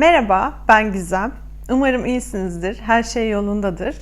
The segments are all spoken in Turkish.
Merhaba, ben Gizem. Umarım iyisinizdir, her şey yolundadır.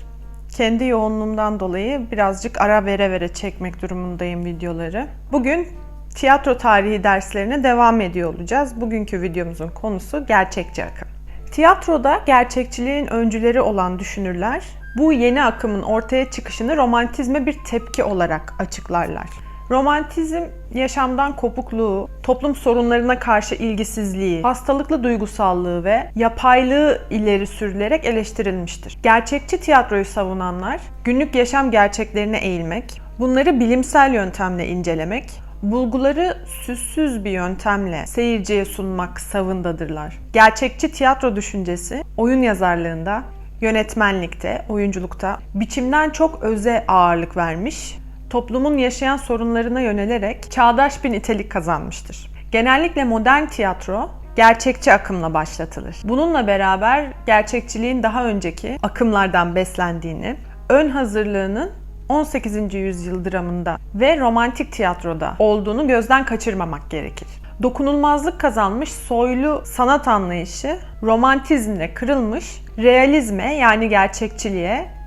Kendi yoğunluğumdan dolayı birazcık ara vere vere çekmek durumundayım videoları. Bugün tiyatro tarihi derslerine devam ediyor olacağız. Bugünkü videomuzun konusu gerçekçi akım. Tiyatroda gerçekçiliğin öncüleri olan düşünürler bu yeni akımın ortaya çıkışını romantizme bir tepki olarak açıklarlar. Romantizm yaşamdan kopukluğu, toplum sorunlarına karşı ilgisizliği, hastalıklı duygusallığı ve yapaylığı ileri sürülerek eleştirilmiştir. Gerçekçi tiyatroyu savunanlar günlük yaşam gerçeklerine eğilmek, bunları bilimsel yöntemle incelemek, bulguları süssüz bir yöntemle seyirciye sunmak savındadırlar. Gerçekçi tiyatro düşüncesi oyun yazarlığında, yönetmenlikte, oyunculukta biçimden çok öze ağırlık vermiş, toplumun yaşayan sorunlarına yönelerek çağdaş bir nitelik kazanmıştır. Genellikle modern tiyatro gerçekçi akımla başlatılır. Bununla beraber gerçekçiliğin daha önceki akımlardan beslendiğini, ön hazırlığının 18. yüzyıl dramında ve romantik tiyatroda olduğunu gözden kaçırmamak gerekir. Dokunulmazlık kazanmış soylu sanat anlayışı romantizmle kırılmış, realizme yani gerçekçiliğe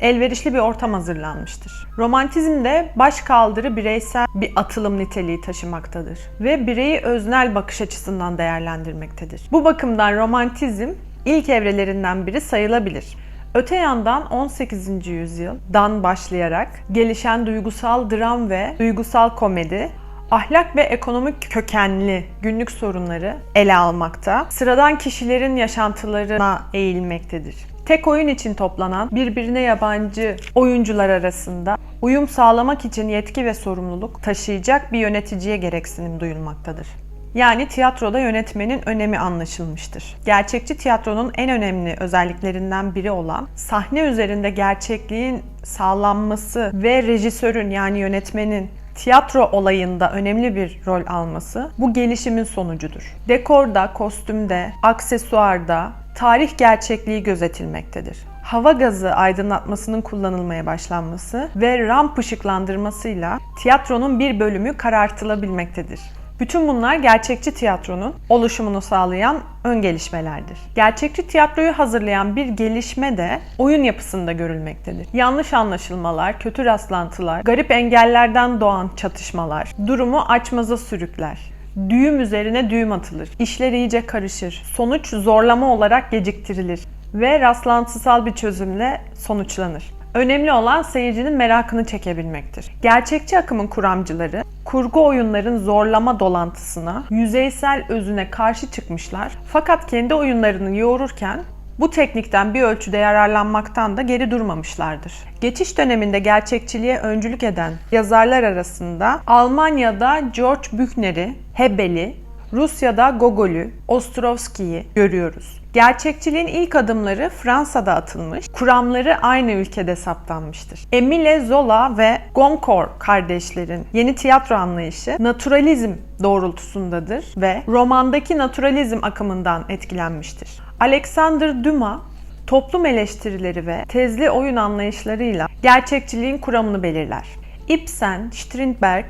elverişli bir ortam hazırlanmıştır. Romantizmde baş kaldırı bireysel bir atılım niteliği taşımaktadır ve bireyi öznel bakış açısından değerlendirmektedir. Bu bakımdan romantizm ilk evrelerinden biri sayılabilir. Öte yandan 18. yüzyıldan başlayarak gelişen duygusal dram ve duygusal komedi ahlak ve ekonomik kökenli günlük sorunları ele almakta, sıradan kişilerin yaşantılarına eğilmektedir. Tek oyun için toplanan birbirine yabancı oyuncular arasında uyum sağlamak için yetki ve sorumluluk taşıyacak bir yöneticiye gereksinim duyulmaktadır. Yani tiyatroda yönetmenin önemi anlaşılmıştır. Gerçekçi tiyatronun en önemli özelliklerinden biri olan sahne üzerinde gerçekliğin sağlanması ve rejisörün yani yönetmenin tiyatro olayında önemli bir rol alması bu gelişimin sonucudur. Dekorda, kostümde, aksesuarda tarih gerçekliği gözetilmektedir. Hava gazı aydınlatmasının kullanılmaya başlanması ve ramp ışıklandırmasıyla tiyatronun bir bölümü karartılabilmektedir. Bütün bunlar gerçekçi tiyatronun oluşumunu sağlayan ön gelişmelerdir. Gerçekçi tiyatroyu hazırlayan bir gelişme de oyun yapısında görülmektedir. Yanlış anlaşılmalar, kötü rastlantılar, garip engellerden doğan çatışmalar durumu açmaza sürükler. Düğüm üzerine düğüm atılır. İşler iyice karışır. Sonuç zorlama olarak geciktirilir ve rastlantısal bir çözümle sonuçlanır. Önemli olan seyircinin merakını çekebilmektir. Gerçekçi akımın kuramcıları kurgu oyunların zorlama dolantısına, yüzeysel özüne karşı çıkmışlar. Fakat kendi oyunlarını yoğururken bu teknikten bir ölçüde yararlanmaktan da geri durmamışlardır. Geçiş döneminde gerçekçiliğe öncülük eden yazarlar arasında Almanya'da George Büchner'i, Hebel'i, Rusya'da Gogol'ü, Ostrovski'yi görüyoruz. Gerçekçiliğin ilk adımları Fransa'da atılmış, kuramları aynı ülkede saptanmıştır. Emile Zola ve Goncourt kardeşlerin yeni tiyatro anlayışı naturalizm doğrultusundadır ve romandaki naturalizm akımından etkilenmiştir. Alexander Dumas toplum eleştirileri ve tezli oyun anlayışlarıyla gerçekçiliğin kuramını belirler. Ibsen, Strindberg,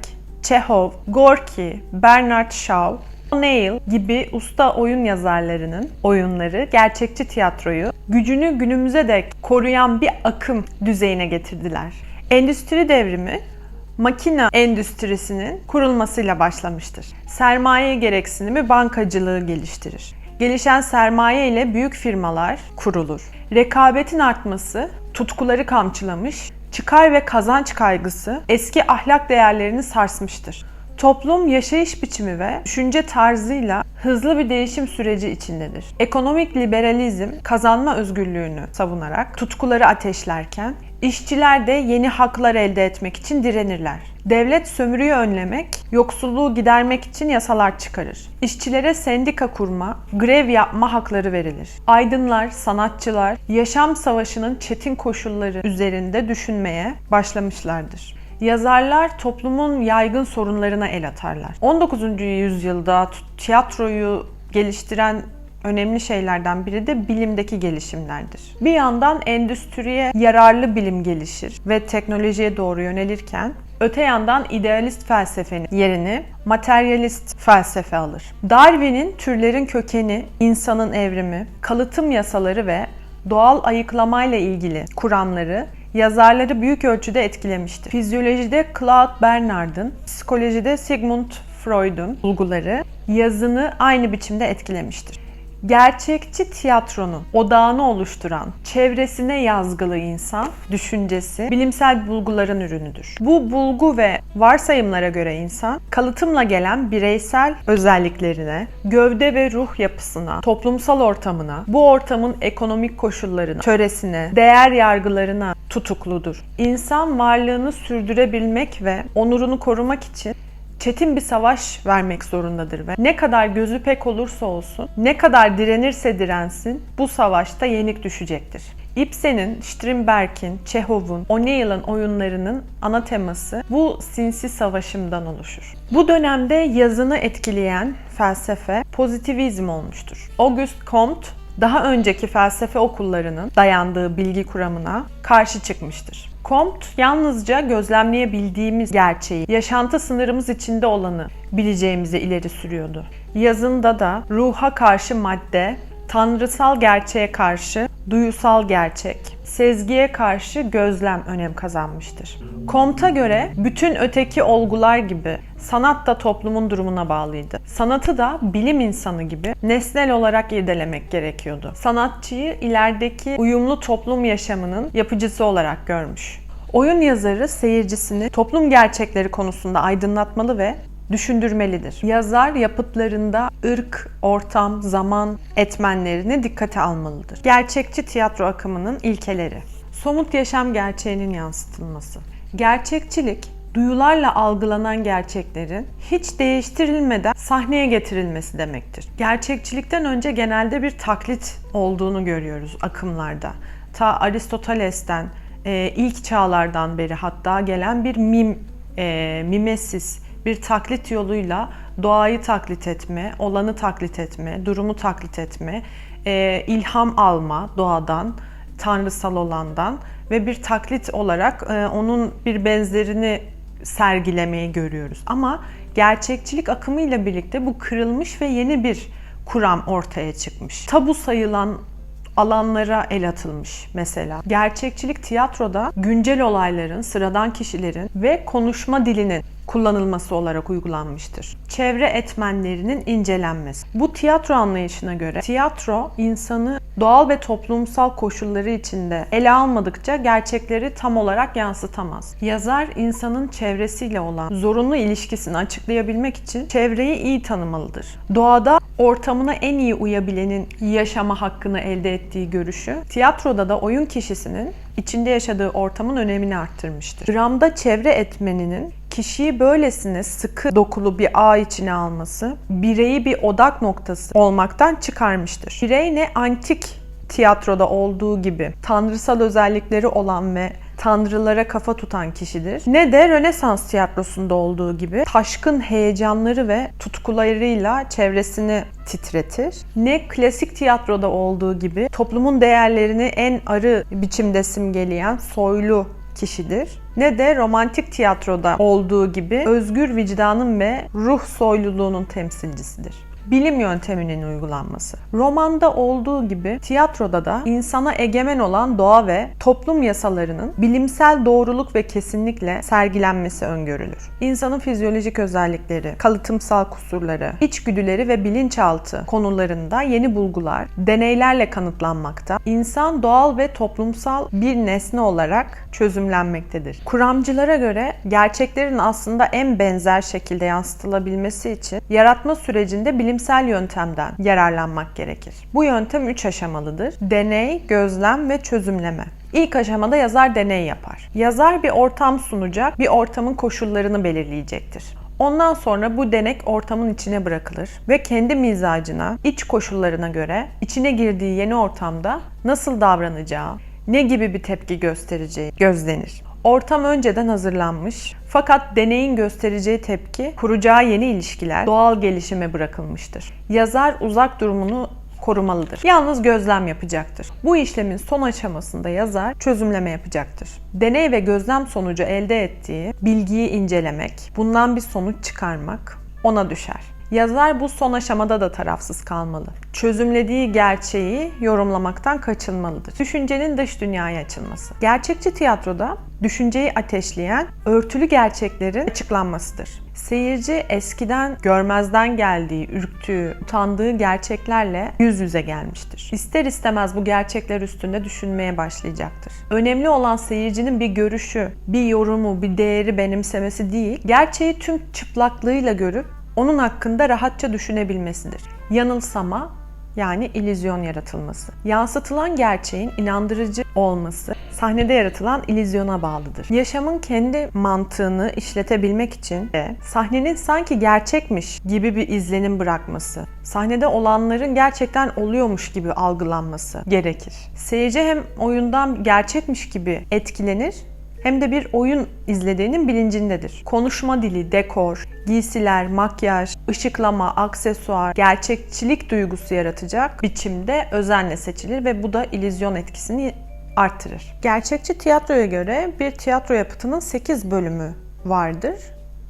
Chekhov, Gorki, Bernard Shaw, O'Neill gibi usta oyun yazarlarının oyunları gerçekçi tiyatroyu gücünü günümüze dek koruyan bir akım düzeyine getirdiler. Endüstri devrimi makine endüstrisinin kurulmasıyla başlamıştır. Sermaye gereksinimi bankacılığı geliştirir. Gelişen sermaye ile büyük firmalar kurulur. Rekabetin artması tutkuları kamçılamış, çıkar ve kazanç kaygısı eski ahlak değerlerini sarsmıştır. Toplum yaşayış biçimi ve düşünce tarzıyla hızlı bir değişim süreci içindedir. Ekonomik liberalizm kazanma özgürlüğünü savunarak tutkuları ateşlerken işçiler de yeni haklar elde etmek için direnirler. Devlet sömürüyü önlemek, yoksulluğu gidermek için yasalar çıkarır. İşçilere sendika kurma, grev yapma hakları verilir. Aydınlar, sanatçılar yaşam savaşının çetin koşulları üzerinde düşünmeye başlamışlardır. Yazarlar toplumun yaygın sorunlarına el atarlar. 19. yüzyılda tiyatroyu geliştiren önemli şeylerden biri de bilimdeki gelişimlerdir. Bir yandan endüstriye yararlı bilim gelişir ve teknolojiye doğru yönelirken öte yandan idealist felsefenin yerini materyalist felsefe alır. Darwin'in türlerin kökeni, insanın evrimi, kalıtım yasaları ve doğal ayıklamayla ilgili kuramları yazarları büyük ölçüde etkilemiştir. Fizyolojide Claude Bernard'ın, psikolojide Sigmund Freud'un bulguları yazını aynı biçimde etkilemiştir. Gerçekçi tiyatronun odağını oluşturan çevresine yazgılı insan düşüncesi bilimsel bulguların ürünüdür. Bu bulgu ve varsayımlara göre insan kalıtımla gelen bireysel özelliklerine, gövde ve ruh yapısına, toplumsal ortamına, bu ortamın ekonomik koşullarına, töresine, değer yargılarına tutukludur. İnsan varlığını sürdürebilmek ve onurunu korumak için çetin bir savaş vermek zorundadır ve ne kadar gözü pek olursa olsun, ne kadar direnirse dirensin bu savaşta yenik düşecektir. Ibsen'in, Strindberg'in, Çehov'un, O'Neill'in oyunlarının ana teması bu sinsi savaşımdan oluşur. Bu dönemde yazını etkileyen felsefe pozitivizm olmuştur. Auguste Comte daha önceki felsefe okullarının dayandığı bilgi kuramına karşı çıkmıştır. Comte yalnızca gözlemleyebildiğimiz gerçeği, yaşantı sınırımız içinde olanı bileceğimizi ileri sürüyordu. Yazında da ruha karşı madde, tanrısal gerçeğe karşı duyusal gerçek, sezgiye karşı gözlem önem kazanmıştır. Comte'a göre bütün öteki olgular gibi sanat da toplumun durumuna bağlıydı. Sanatı da bilim insanı gibi nesnel olarak irdelemek gerekiyordu. Sanatçıyı ilerideki uyumlu toplum yaşamının yapıcısı olarak görmüş. Oyun yazarı seyircisini toplum gerçekleri konusunda aydınlatmalı ve düşündürmelidir. Yazar yapıtlarında ırk, ortam, zaman etmenlerini dikkate almalıdır. Gerçekçi tiyatro akımının ilkeleri. Somut yaşam gerçeğinin yansıtılması. Gerçekçilik, duyularla algılanan gerçeklerin hiç değiştirilmeden sahneye getirilmesi demektir. Gerçekçilikten önce genelde bir taklit olduğunu görüyoruz akımlarda. Ta Aristoteles'ten, e, ilk çağlardan beri hatta gelen bir mim, e, mimesis, bir taklit yoluyla doğayı taklit etme, olanı taklit etme, durumu taklit etme, e, ilham alma doğadan, tanrısal olandan ve bir taklit olarak e, onun bir benzerini sergilemeyi görüyoruz. Ama gerçekçilik akımıyla birlikte bu kırılmış ve yeni bir kuram ortaya çıkmış. Tabu sayılan alanlara el atılmış mesela. Gerçekçilik tiyatroda güncel olayların, sıradan kişilerin ve konuşma dilinin kullanılması olarak uygulanmıştır. Çevre etmenlerinin incelenmesi. Bu tiyatro anlayışına göre tiyatro insanı doğal ve toplumsal koşulları içinde ele almadıkça gerçekleri tam olarak yansıtamaz. Yazar insanın çevresiyle olan zorunlu ilişkisini açıklayabilmek için çevreyi iyi tanımalıdır. Doğada ortamına en iyi uyabilenin yaşama hakkını elde ettiği görüşü, tiyatroda da oyun kişisinin içinde yaşadığı ortamın önemini arttırmıştır. Dramda çevre etmeninin kişiyi böylesine sıkı dokulu bir ağ içine alması, bireyi bir odak noktası olmaktan çıkarmıştır. Birey ne antik tiyatroda olduğu gibi tanrısal özellikleri olan ve tanrılara kafa tutan kişidir. Ne de Rönesans tiyatrosunda olduğu gibi taşkın heyecanları ve tutkularıyla çevresini titretir. Ne klasik tiyatroda olduğu gibi toplumun değerlerini en arı biçimde simgeleyen soylu kişidir. Ne de romantik tiyatroda olduğu gibi özgür vicdanın ve ruh soyluluğunun temsilcisidir bilim yönteminin uygulanması. Romanda olduğu gibi tiyatroda da insana egemen olan doğa ve toplum yasalarının bilimsel doğruluk ve kesinlikle sergilenmesi öngörülür. İnsanın fizyolojik özellikleri, kalıtımsal kusurları, içgüdüleri ve bilinçaltı konularında yeni bulgular deneylerle kanıtlanmakta. İnsan doğal ve toplumsal bir nesne olarak çözümlenmektedir. Kuramcılara göre gerçeklerin aslında en benzer şekilde yansıtılabilmesi için yaratma sürecinde bilim bilimsel yöntemden yararlanmak gerekir. Bu yöntem 3 aşamalıdır. Deney, gözlem ve çözümleme. İlk aşamada yazar deney yapar. Yazar bir ortam sunacak, bir ortamın koşullarını belirleyecektir. Ondan sonra bu denek ortamın içine bırakılır ve kendi mizacına, iç koşullarına göre içine girdiği yeni ortamda nasıl davranacağı, ne gibi bir tepki göstereceği gözlenir. Ortam önceden hazırlanmış fakat deneyin göstereceği tepki, kuracağı yeni ilişkiler doğal gelişime bırakılmıştır. Yazar uzak durumunu korumalıdır. Yalnız gözlem yapacaktır. Bu işlemin son aşamasında yazar çözümleme yapacaktır. Deney ve gözlem sonucu elde ettiği bilgiyi incelemek, bundan bir sonuç çıkarmak ona düşer. Yazar bu son aşamada da tarafsız kalmalı. Çözümlediği gerçeği yorumlamaktan kaçınmalıdır. Düşüncenin dış dünyaya açılması. Gerçekçi tiyatroda düşünceyi ateşleyen örtülü gerçeklerin açıklanmasıdır. Seyirci eskiden görmezden geldiği, ürktüğü, utandığı gerçeklerle yüz yüze gelmiştir. İster istemez bu gerçekler üstünde düşünmeye başlayacaktır. Önemli olan seyircinin bir görüşü, bir yorumu, bir değeri benimsemesi değil, gerçeği tüm çıplaklığıyla görüp onun hakkında rahatça düşünebilmesidir. Yanılsama yani illüzyon yaratılması. Yansıtılan gerçeğin inandırıcı olması sahnede yaratılan illüzyona bağlıdır. Yaşamın kendi mantığını işletebilmek için de sahnenin sanki gerçekmiş gibi bir izlenim bırakması, sahnede olanların gerçekten oluyormuş gibi algılanması gerekir. Seyirci hem oyundan gerçekmiş gibi etkilenir hem de bir oyun izlediğinin bilincindedir. Konuşma dili, dekor, giysiler, makyaj, ışıklama, aksesuar, gerçekçilik duygusu yaratacak biçimde özenle seçilir ve bu da illüzyon etkisini arttırır. Gerçekçi tiyatroya göre bir tiyatro yapıtının 8 bölümü vardır.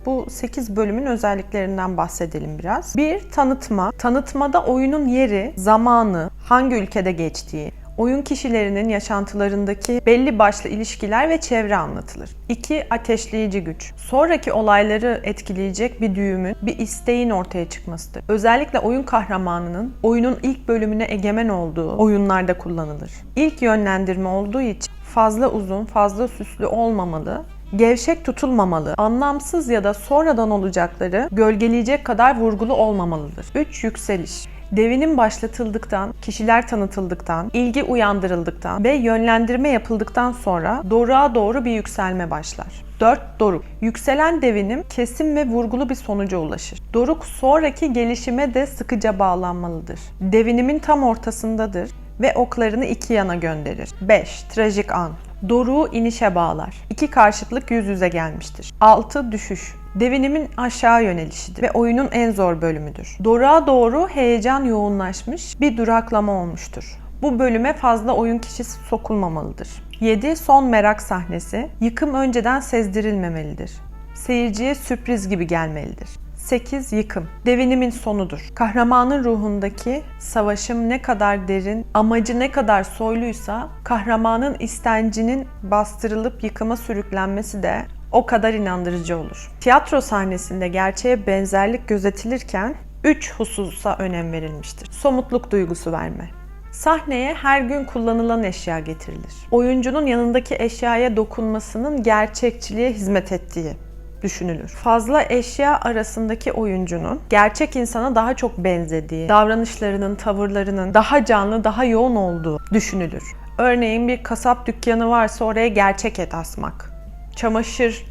Bu 8 bölümün özelliklerinden bahsedelim biraz. Bir, tanıtma. Tanıtmada oyunun yeri, zamanı, hangi ülkede geçtiği, oyun kişilerinin yaşantılarındaki belli başlı ilişkiler ve çevre anlatılır. 2. Ateşleyici güç. Sonraki olayları etkileyecek bir düğümün, bir isteğin ortaya çıkmasıdır. Özellikle oyun kahramanının oyunun ilk bölümüne egemen olduğu oyunlarda kullanılır. İlk yönlendirme olduğu için fazla uzun, fazla süslü olmamalı gevşek tutulmamalı, anlamsız ya da sonradan olacakları gölgeleyecek kadar vurgulu olmamalıdır. 3. Yükseliş. Devinim başlatıldıktan, kişiler tanıtıldıktan, ilgi uyandırıldıktan ve yönlendirme yapıldıktan sonra doruğa doğru bir yükselme başlar. 4. Doruk. Yükselen devinim kesin ve vurgulu bir sonuca ulaşır. Doruk sonraki gelişime de sıkıca bağlanmalıdır. Devinimin tam ortasındadır ve oklarını iki yana gönderir. 5. Trajik an. Doruğu inişe bağlar. İki karşıtlık yüz yüze gelmiştir. 6. Düşüş. Devinimin aşağı yönelişidir ve oyunun en zor bölümüdür. Doruğa doğru heyecan yoğunlaşmış bir duraklama olmuştur. Bu bölüme fazla oyun kişisi sokulmamalıdır. 7. Son merak sahnesi. Yıkım önceden sezdirilmemelidir. Seyirciye sürpriz gibi gelmelidir. 8. Yıkım. Devinimin sonudur. Kahramanın ruhundaki savaşım ne kadar derin, amacı ne kadar soyluysa, kahramanın istencinin bastırılıp yıkıma sürüklenmesi de o kadar inandırıcı olur. Tiyatro sahnesinde gerçeğe benzerlik gözetilirken 3 hususa önem verilmiştir. Somutluk duygusu verme. Sahneye her gün kullanılan eşya getirilir. Oyuncunun yanındaki eşyaya dokunmasının gerçekçiliğe hizmet ettiği düşünülür. Fazla eşya arasındaki oyuncunun gerçek insana daha çok benzediği, davranışlarının, tavırlarının daha canlı, daha yoğun olduğu düşünülür. Örneğin bir kasap dükkanı varsa oraya gerçek et asmak. Çamaşır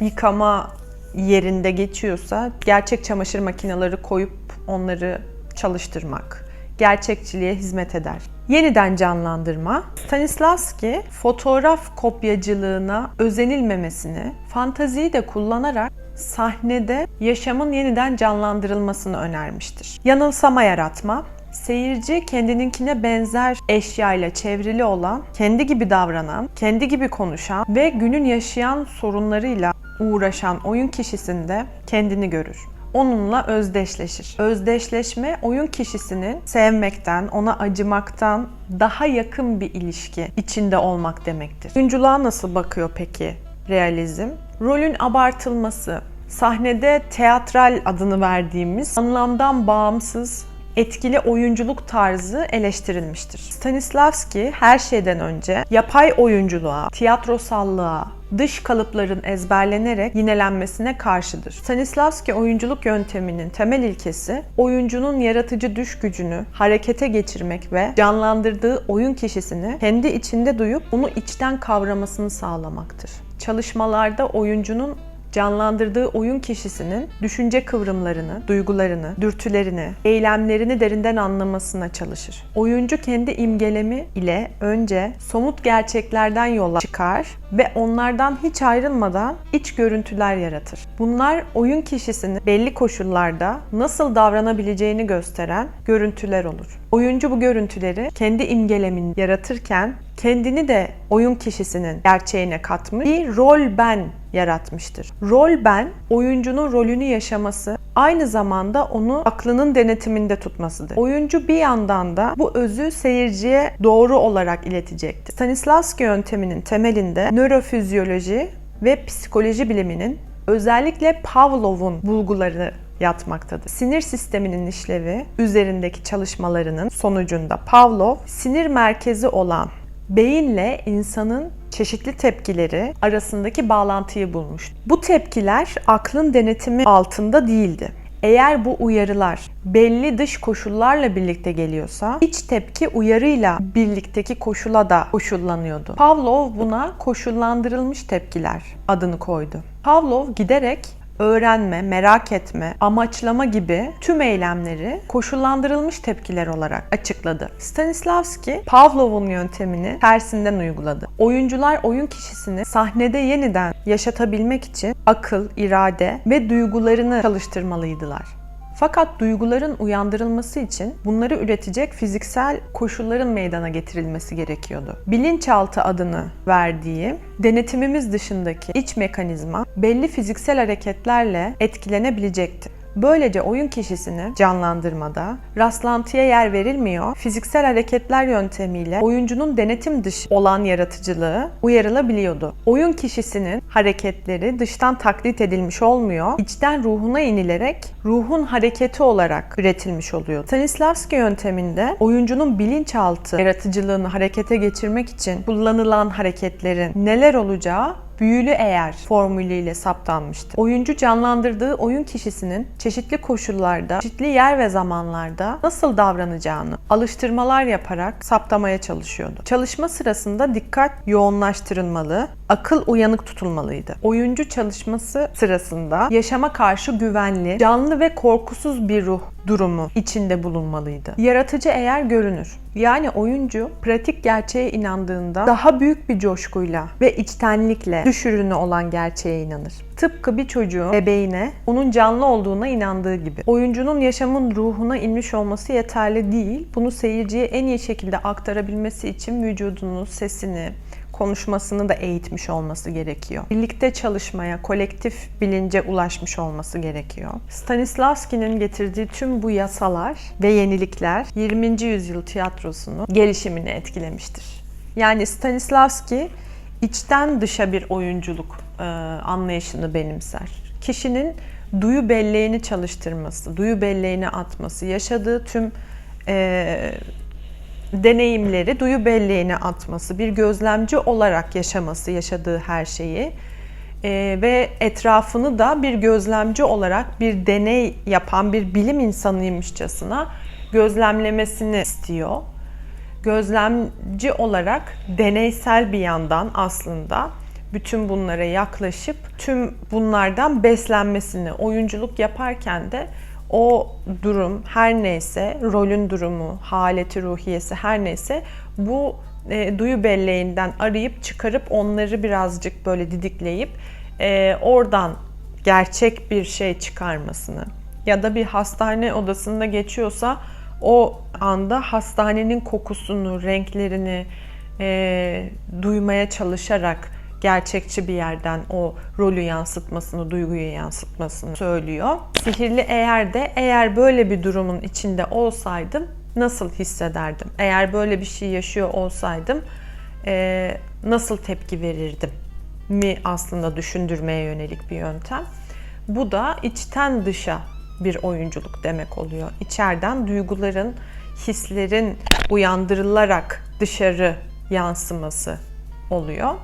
yıkama yerinde geçiyorsa gerçek çamaşır makineleri koyup onları çalıştırmak gerçekçiliğe hizmet eder. Yeniden canlandırma, Stanislavski fotoğraf kopyacılığına özenilmemesini, fantaziyi de kullanarak sahnede yaşamın yeniden canlandırılmasını önermiştir. Yanılsama yaratma, Seyirci kendininkine benzer eşyayla çevrili olan, kendi gibi davranan, kendi gibi konuşan ve günün yaşayan sorunlarıyla uğraşan oyun kişisinde kendini görür onunla özdeşleşir. Özdeşleşme oyun kişisinin sevmekten, ona acımaktan daha yakın bir ilişki içinde olmak demektir. Oyunculuğa nasıl bakıyor peki realizm? Rolün abartılması, sahnede teatral adını verdiğimiz anlamdan bağımsız etkili oyunculuk tarzı eleştirilmiştir. Stanislavski her şeyden önce yapay oyunculuğa, tiyatrosallığa, dış kalıpların ezberlenerek yinelenmesine karşıdır. Stanislavski oyunculuk yönteminin temel ilkesi oyuncunun yaratıcı düş gücünü harekete geçirmek ve canlandırdığı oyun kişisini kendi içinde duyup bunu içten kavramasını sağlamaktır. Çalışmalarda oyuncunun canlandırdığı oyun kişisinin düşünce kıvrımlarını, duygularını, dürtülerini, eylemlerini derinden anlamasına çalışır. Oyuncu kendi imgelemi ile önce somut gerçeklerden yola çıkar ve onlardan hiç ayrılmadan iç görüntüler yaratır. Bunlar oyun kişisinin belli koşullarda nasıl davranabileceğini gösteren görüntüler olur. Oyuncu bu görüntüleri kendi imgelemini yaratırken kendini de oyun kişisinin gerçeğine katmış bir rol ben yaratmıştır. Rol ben oyuncunun rolünü yaşaması aynı zamanda onu aklının denetiminde tutmasıdır. Oyuncu bir yandan da bu özü seyirciye doğru olarak iletecektir. Stanislavski yönteminin temelinde nörofizyoloji ve psikoloji biliminin özellikle Pavlov'un bulguları yatmaktadır. Sinir sisteminin işlevi üzerindeki çalışmalarının sonucunda Pavlov sinir merkezi olan beyinle insanın çeşitli tepkileri arasındaki bağlantıyı bulmuş. Bu tepkiler aklın denetimi altında değildi. Eğer bu uyarılar belli dış koşullarla birlikte geliyorsa iç tepki uyarıyla birlikteki koşula da koşullanıyordu. Pavlov buna koşullandırılmış tepkiler adını koydu. Pavlov giderek öğrenme, merak etme, amaçlama gibi tüm eylemleri koşullandırılmış tepkiler olarak açıkladı. Stanislavski, Pavlov'un yöntemini tersinden uyguladı. Oyuncular oyun kişisini sahnede yeniden yaşatabilmek için akıl, irade ve duygularını çalıştırmalıydılar. Fakat duyguların uyandırılması için bunları üretecek fiziksel koşulların meydana getirilmesi gerekiyordu. Bilinçaltı adını verdiği denetimimiz dışındaki iç mekanizma belli fiziksel hareketlerle etkilenebilecekti. Böylece oyun kişisini canlandırmada rastlantıya yer verilmiyor, fiziksel hareketler yöntemiyle oyuncunun denetim dışı olan yaratıcılığı uyarılabiliyordu. Oyun kişisinin hareketleri dıştan taklit edilmiş olmuyor, içten ruhuna inilerek ruhun hareketi olarak üretilmiş oluyor. Stanislavski yönteminde oyuncunun bilinçaltı yaratıcılığını harekete geçirmek için kullanılan hareketlerin neler olacağı büyülü eğer formülüyle saptanmıştı. Oyuncu canlandırdığı oyun kişisinin çeşitli koşullarda, çeşitli yer ve zamanlarda nasıl davranacağını alıştırmalar yaparak saptamaya çalışıyordu. Çalışma sırasında dikkat yoğunlaştırılmalı, akıl uyanık tutulmalıydı. Oyuncu çalışması sırasında yaşama karşı güvenli, canlı ve korkusuz bir ruh durumu içinde bulunmalıydı. Yaratıcı eğer görünür. Yani oyuncu pratik gerçeğe inandığında daha büyük bir coşkuyla ve içtenlikle düşürünü olan gerçeğe inanır. Tıpkı bir çocuğun bebeğine onun canlı olduğuna inandığı gibi. Oyuncunun yaşamın ruhuna inmiş olması yeterli değil. Bunu seyirciye en iyi şekilde aktarabilmesi için vücudunu, sesini, konuşmasını da eğitmiş olması gerekiyor. Birlikte çalışmaya, kolektif bilince ulaşmış olması gerekiyor. Stanislavski'nin getirdiği tüm bu yasalar ve yenilikler 20. yüzyıl tiyatrosunu gelişimini etkilemiştir. Yani Stanislavski içten dışa bir oyunculuk e, anlayışını benimser. Kişinin duyu belleğini çalıştırması, duyu belleğini atması, yaşadığı tüm e, deneyimleri duyu belleğine atması, bir gözlemci olarak yaşaması, yaşadığı her şeyi e, ve etrafını da bir gözlemci olarak bir deney yapan bir bilim insanıymışçasına gözlemlemesini istiyor. Gözlemci olarak deneysel bir yandan aslında bütün bunlara yaklaşıp tüm bunlardan beslenmesini oyunculuk yaparken de o durum her neyse, rolün durumu, haleti ruhiyesi her neyse bu e, duyu belleğinden arayıp çıkarıp onları birazcık böyle didikleyip e, oradan gerçek bir şey çıkarmasını ya da bir hastane odasında geçiyorsa o anda hastanenin kokusunu, renklerini e, duymaya çalışarak gerçekçi bir yerden o rolü yansıtmasını, duyguyu yansıtmasını söylüyor. Sihirli eğer de eğer böyle bir durumun içinde olsaydım nasıl hissederdim? Eğer böyle bir şey yaşıyor olsaydım e, nasıl tepki verirdim? Mi aslında düşündürmeye yönelik bir yöntem. Bu da içten dışa bir oyunculuk demek oluyor. İçeriden duyguların, hislerin uyandırılarak dışarı yansıması oluyor.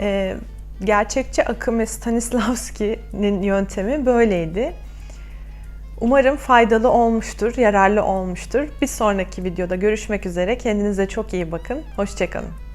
Ee, gerçekçi akım ve Stanislavski'nin yöntemi böyleydi. Umarım faydalı olmuştur, yararlı olmuştur. Bir sonraki videoda görüşmek üzere. Kendinize çok iyi bakın. Hoşçakalın.